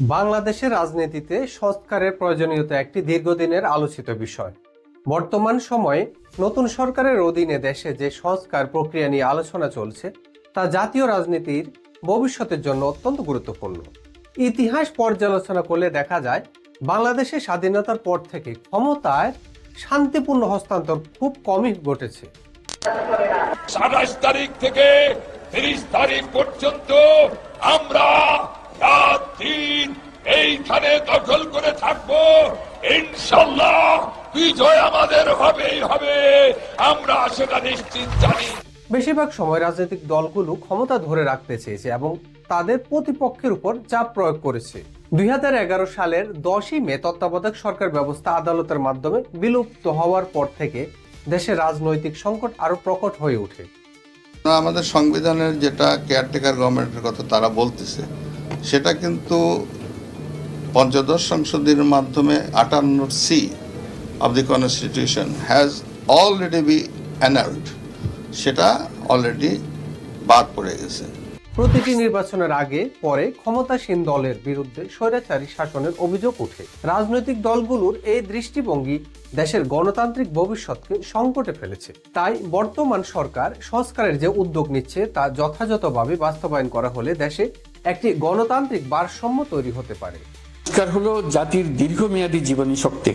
বাংলাদেশের রাজনীতিতে সংস্কারের প্রয়োজনীয়তা একটি দীর্ঘদিনের আলোচিত বিষয়। বর্তমান সময়ে নতুন সরকারের অধীনে দেশে যে সংস্কার প্রক্রিয়া নিয়ে আলোচনা চলছে, তা জাতীয় রাজনীতির ভবিষ্যতের জন্য অত্যন্ত গুরুত্বপূর্ণ। ইতিহাস পর্যালোচনা করলে দেখা যায় বাংলাদেশের স্বাধীনতার পর থেকে ক্ষমতায় শান্তিপূর্ণ হস্তান্তর খুব কমই ঘটেছে। সাতাশ তারিখ থেকে তিরিশ তারিখ পর্যন্ত আমরা রাত দিন এইখানে দখল করে থাকব। ইনশাল্লাহ বিজয় আমাদের হবেই হবে। আমরা সেটা নিশ্চিত জানি। বেশিরভাগ সময় রাজনৈতিক দলগুলো ক্ষমতা ধরে রাখতে চেয়েছে এবং তাদের প্রতিপক্ষের উপর চাপ প্রয়োগ করেছে। দুই হাজার এগারো সালের দশই মে তত্ত্বাবধায়ক সরকার ব্যবস্থা আদালতের মাধ্যমে বিলুপ্ত হওয়ার পর থেকে দেশে রাজনৈতিক সংকট আরও প্রকট হয়ে ওঠে। আমাদের সংবিধানের যেটা কেয়ারটেকার গভর্নমেন্টের কথা তারা বলতেছে সেটা কিন্তু পঞ্চদশ সংসদের মাধ্যমে আটান্ন C of the constitution has already be annulled সেটা অলরেডি বাদ পড়ে গেছে। প্রতিটি নির্বাচনের আগে, পরে ক্ষমতাসীন দলের বিরুদ্ধে স্বৈরাচারী শাসনের অভিযোগ ওঠে। রাজনৈতিক দলগুলোর এই দৃষ্টিভঙ্গি দেশের গণতান্ত্রিক ভবিষ্যৎকে সংকটে ফেলেছে। তাই বর্তমান সরকার সংস্কারের যে উদ্যোগ নিচ্ছে তা যথাযথভাবে বাস্তবায়ন করা হলে দেশে একটি গণতান্ত্রিক ভারসাম্য তৈরি হতে পারে। সংস্কার হলো জাতির দীর্ঘমেয়াদী জীবনী শক্তি।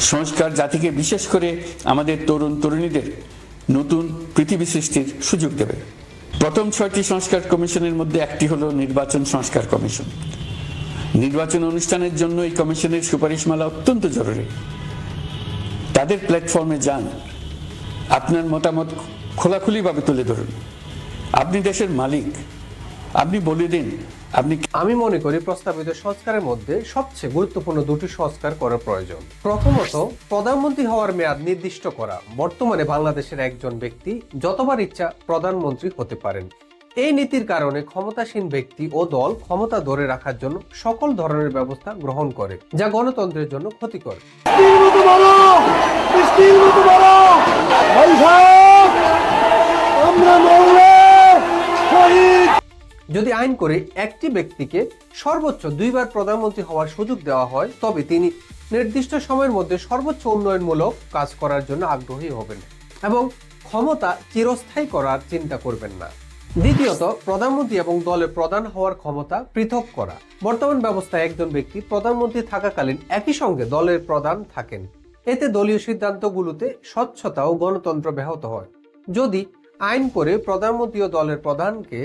সংস্কার জাতিকে বিশেষ করে আমাদের তরুণ তরুণীদের নতুন পৃথিবী সৃষ্টির সুযোগ দেবে। প্রথম ছয়টি সংস্কার কমিশনের মধ্যে একটি হলো নির্বাচন সংস্কার কমিশন। নির্বাচন অনুষ্ঠানের জন্য এই কমিশনের সুপারিশমালা অত্যন্ত জরুরি। তাদের প্ল্যাটফর্মে যান। আপনার মতামত খোলাখুলিভাবে তুলে ধরুন। আপনি দেশের মালিক। আপনি বলে দিন। আপনি আমি মনে করি প্রস্তাবিত সংস্কারের মধ্যে সবচেয়ে গুরুত্বপূর্ণ দুটি সংস্কার করা প্রয়োজন। প্রথমত প্রধানমন্ত্রী হওয়ার মেয়াদ নির্দিষ্ট করা। বর্তমানে বাংলাদেশের একজন ব্যক্তি যতবার ইচ্ছা প্রধানমন্ত্রী হতে পারেন। এই নীতির কারণে ক্ষমতাসীন ব্যক্তি ও দল ক্ষমতা ধরে রাখার জন্য সকল ধরনের ব্যবস্থা গ্রহণ করে যা গণতন্ত্রের জন্য ক্ষতিকর মতো বলো বৃষ্টির মতো বলো ভাই সাহেব আমরা মরলে শহীদ যদি আইন করে একটি ব্যক্তিকে সর্বোচ্চ দুইবার প্রধানমন্ত্রী হওয়ার সুযোগ দেওয়া হয়, তবে তিনি নির্দিষ্ট সময়ের মধ্যে সর্বোচ্চ উন্নয়নমূলক কাজ করার জন্য আগ্রহী হবেন এবং ক্ষমতা চিরস্থায়ী করার চিন্তা করবেন না। দ্বিতীয়ত, প্রধানমন্ত্রী এবং দলের প্রধান হওয়ার ক্ষমতা পৃথক করা। বর্তমান ব্যবস্থায় একজন ব্যক্তি প্রধানমন্ত্রী থাকাকালীন একই সঙ্গে দলের প্রধান থাকেন। এতে দলীয় সিদ্ধান্তগুলোতে স্বচ্ছতা ও গণতন্ত্র ব্যাহত হয়। যদি আইন করে প্রধানমন্ত্রী ও দলের প্রধানকে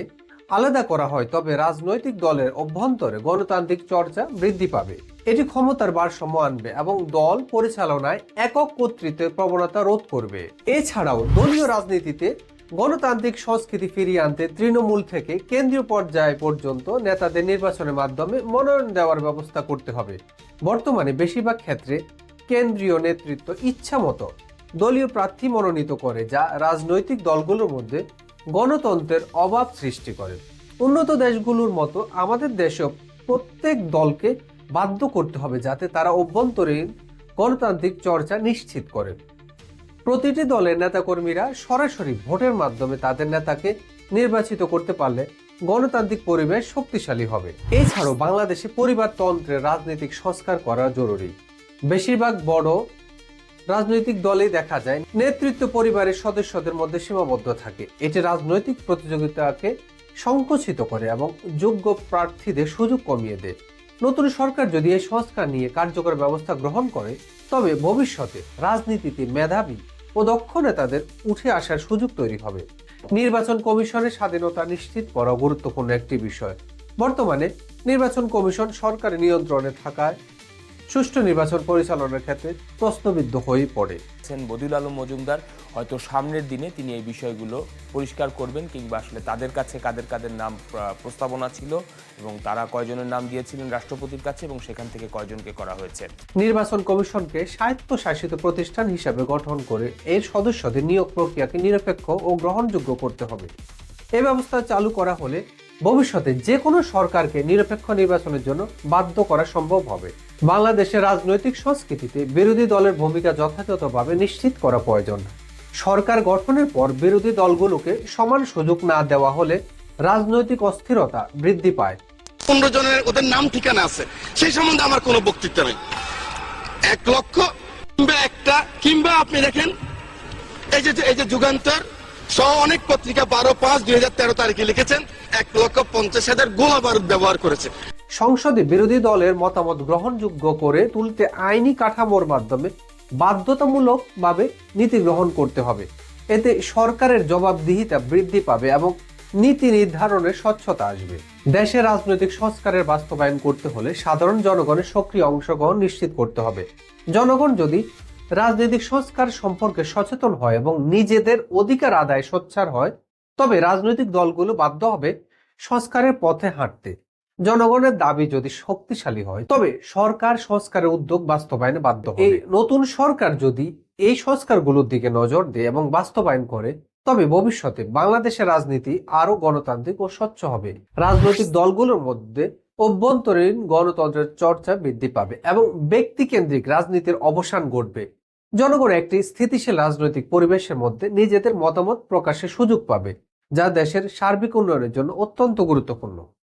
আলাদা করা হয়, তবে রাজনৈতিক দলের অভ্যন্তরে গণতান্ত্রিক চর্চা বৃদ্ধি পাবে। এটি ক্ষমতার ভারসাম্য আনবে এবং দল পরিচালনায় একক কর্তৃত্বের প্রবণতা রোধ করবে। এছাড়াও দলীয় রাজনীতিতে গণতান্ত্রিক সংস্কৃতি ফিরিয়ে আনতে তৃণমূল থেকে কেন্দ্রীয় পর্যায় পর্যন্ত নেতাদের নির্বাচনের মাধ্যমে মনোনয়ন দেওয়ার ব্যবস্থা করতে হবে। বর্তমানে বেশিরভাগ ক্ষেত্রে কেন্দ্রীয় নেতৃত্ব ইচ্ছা মতো দলীয় প্রার্থী মনোনীত করে, যা রাজনৈতিক দলগুলোর মধ্যে গণতন্ত্রের অভাব সৃষ্টি করে। উন্নত দেশগুলোর মতো আমাদের দেশেও প্রত্যেক দলকে বাধ্য করতে হবে যাতে তারা অভ্যন্তরীণ গণতান্ত্রিক চর্চা নিশ্চিত করে। প্রতিটি দলের নেতাকর্মীরা সরাসরি ভোটের মাধ্যমে তাদের নেতাকে নির্বাচিত করতে পারলে গণতান্ত্রিক পরিবেশ শক্তিশালী হবে। এছাড়াও বাংলাদেশে পরিবারতন্ত্রের রাজনৈতিক সংস্কার করা জরুরি। বেশিরভাগ বড় রাজনৈতিক দলেই দেখা যায়, নেতৃত্ব পরিবারের সদস্যদের মধ্যে সীমাবদ্ধ থাকে। এটি রাজনৈতিক প্রতিযোগিতাকে সংকুচিত করে এবং যোগ্য প্রার্থীদের সুযোগ কমিয়ে দেয়। নতুন সরকার যদি এই সংস্কার নিয়ে কার্যকর ব্যবস্থা গ্রহণ করে, তবে ভবিষ্যতে রাজনীতিতে মেধাবী ও দক্ষ নেতাদের উঠে আসার সুযোগ তৈরি হবে। নির্বাচন কমিশনের স্বাধীনতা নিশ্চিত করা গুরুত্বপূর্ণ একটি বিষয়। বর্তমানে নির্বাচন কমিশন সরকারের নিয়ন্ত্রণে থাকায় সুষ্ঠু নির্বাচন পরিচালনার ক্ষেত্রে প্রশ্নবিদ্ধ হয়ে পড়ে। আছেন বদিউল আলম মজুমদার। হয়তো সামনের দিনে তিনি এই বিষয়গুলো পরিষ্কার করবেন কিংবা আসলে তাদের কাছে কাদের কাদের নাম প্রস্তাবনা ছিল এবং তারা কয়জনের নাম দিয়েছিলেন রাষ্ট্রপতির কাছে এবং সেখান থেকে কয়জনকে করা হয়েছে। নির্বাচন কমিশনকে স্বায়ত্তশাসিত প্রতিষ্ঠান হিসাবে গঠন করে এর সদস্যদের নিয়োগ প্রক্রিয়াকে নিরপেক্ষ ও গ্রহণযোগ্য করতে হবে। এ ব্যবস্থা চালু করা হলে ভবিষ্যতে যে কোনো সরকারকে নিরপেক্ষ নির্বাচনের জন্য বাধ্য করা সম্ভব হবে। বাংলাদেশের রাজনৈতিক সংস্কৃতিতে বিরোধী দলের ভূমিকা যথাযথভাবে নিশ্চিত করা প্রয়োজন। সরকার গঠনের পর বিরোধী দলগুলোকে সমান সুযোগ না দেওয়া হলে রাজনৈতিক অস্থিরতা বৃদ্ধি পায়। পনেরো জনের ওদের নাম ঠিকানা আছে। সেই সম্বন্ধে আমার কোনো বক্তৃতা নেই। এক লক্ষ কিংবা একটা, কিংবা আপনি দেখেন, এই যে এই যে যুগান্তর সহ অনেক পত্রিকা বারো পাঁচ দুই তারিখে লিখেছেন, এক লক্ষ পঞ্চাশ হাজার গোলা বারুদ ব্যবহার করেছে। সংসদে বিরোধী দলের মতামত গ্রহণযোগ্য করে তুলতে আইনি কাঠামোর মাধ্যমে বাধ্যতামূলকভাবে নীতি গ্রহণ করতে হবে। এতে সরকারের জবাবদিহিতা বৃদ্ধি পাবে এবং নীতি নির্ধারণের স্বচ্ছতা আসবে। দেশের রাজনৈতিক সংস্কারের বাস্তবায়ন করতে হলে সাধারণ জনগণের সক্রিয় অংশগ্রহণ নিশ্চিত করতে হবে। জনগণ যদি রাজনৈতিক সংস্কার সম্পর্কে সচেতন হয় এবং নিজেদের অধিকার আদায় সোচ্চার হয়, তবে রাজনৈতিক দলগুলো বাধ্য হবে সংস্কারের পথে হাঁটতে। জনগণের দাবি যদি শক্তিশালী হয় তবে সরকার সংস্কারের উদ্যোগ বাস্তবায়নে বাধ্য হবে। নতুন সরকার যদি এই সংস্কারগুলোর দিকে নজর দেয় এবং বাস্তবায়ন করে তবে ভবিষ্যতে বাংলাদেশের রাজনীতি আরও গণতান্ত্রিক ও স্বচ্ছ হবে। রাজনৈতিক দলগুলোর মধ্যে অভ্যন্তরীণ গণতন্ত্রের চর্চা বৃদ্ধি পাবে এবং ব্যক্তিকেন্দ্রিক রাজনীতির অবসান ঘটবে। জনগণ একটি স্থিতিশীল রাজনৈতিক পরিবেশের মধ্যে নিজেদের মতামত প্রকাশের সুযোগ পাবে যা দেশের সার্বিক উন্নয়নের জন্য অত্যন্ত গুরুত্বপূর্ণ।